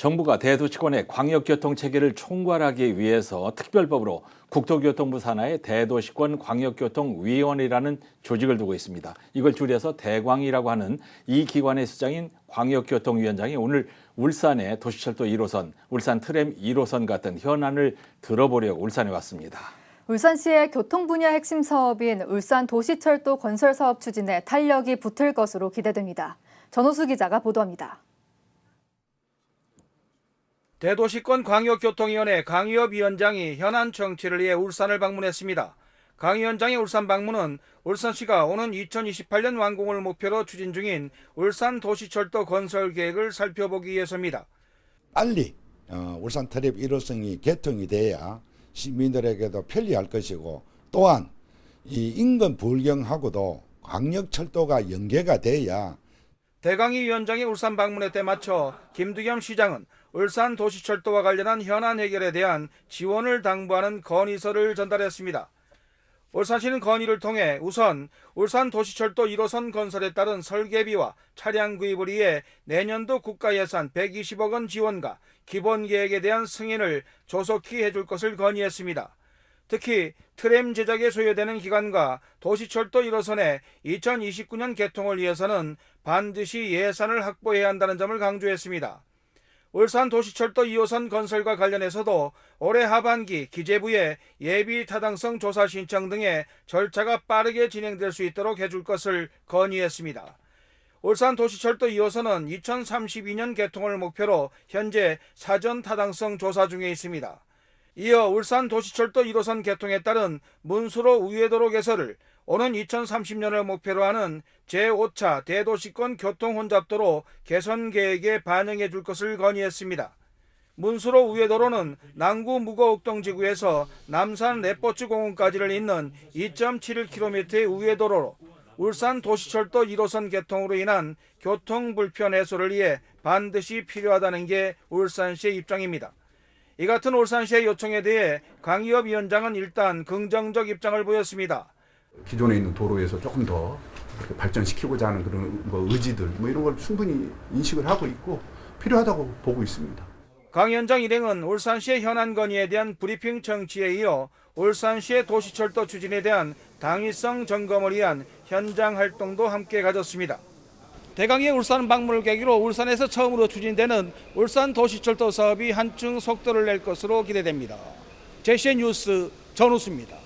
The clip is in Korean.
정부가 대도시권의 광역교통 체계를 총괄하기 위해서 특별법으로 국토교통부 산하의 대도시권 광역교통위원회라는 조직을 두고 있습니다. 이걸 줄여서 대광이라고 하는 이 기관의 수장인 광역교통위원장이 오늘 울산의 도시철도 1호선, 울산 트램 1호선 같은 현안을 들어보려고 울산에 왔습니다. 울산시의 교통 분야 핵심 사업인 울산 도시철도 건설 사업 추진에 탄력이 붙을 것으로 기대됩니다. 전호수 기자가 보도합니다. 대도시권 광역교통위원회 강의업 위원장이 현안 청취를 위해 울산을 방문했습니다. 강 위원장의 울산 방문은 울산시가 오는 2028년 완공을 목표로 추진 중인 울산 도시철도 건설 계획을 살펴보기 위해서입니다. 빨리 어, 울산 트랩 1호선이 개통이 돼야 시민들에게도 편리할 것이고 또한 이 인근 불경하고도 광역철도가 연계가 돼야 대강희 위원장의 울산 방문에 때 맞춰 김두겸 시장은 울산 도시철도와 관련한 현안 해결에 대한 지원을 당부하는 건의서를 전달했습니다. 울산시는 건의를 통해 우선 울산 도시철도 1호선 건설에 따른 설계비와 차량 구입을 위해 내년도 국가 예산 120억 원 지원과 기본 계획에 대한 승인을 조속히 해줄 것을 건의했습니다. 특히 트램 제작에 소요되는 기간과 도시철도 1호선의 2029년 개통을 위해서는 반드시 예산을 확보해야 한다는 점을 강조했습니다. 울산 도시철도 2호선 건설과 관련해서도 올해 하반기 기재부에 예비 타당성 조사 신청 등의 절차가 빠르게 진행될 수 있도록 해줄 것을 건의했습니다. 울산 도시철도 2호선은 2032년 개통을 목표로 현재 사전 타당성 조사 중에 있습니다. 이어 울산 도시철도 1호선 개통에 따른 문수로 우회도로 개설을 오는 2030년을 목표로 하는 제5차 대도시권 교통 혼잡도로 개선 계획에 반영해 줄 것을 건의했습니다. 문수로 우회도로는 남구 무거옥동 지구에서 남산 레포츠 공원까지를 잇는 2.71km의 우회도로로 울산 도시철도 1호선 개통으로 인한 교통 불편 해소를 위해 반드시 필요하다는 게 울산시의 입장입니다. 이 같은 울산시의 요청에 대해 강의업 위원장은 일단 긍정적 입장을 보였습니다. 기존에 있는 도로에서 조금 더 발전시키고자 하는 그런 뭐 의지들 뭐 이런 걸 충분히 인식을 하고 있고 필요하다고 보고 있습니다. 강 위원장 일행은 울산시의 현안 건의에 대한 브리핑 청취에 이어 울산시의 도시철도 추진에 대한 당위성 점검을 위한 현장 활동도 함께 가졌습니다. 대강의 울산 방문을 계기로 울산에서 처음으로 추진되는 울산 도시철도 사업이 한층 속도를 낼 것으로 기대됩니다. 제시의 뉴스 전우수입니다.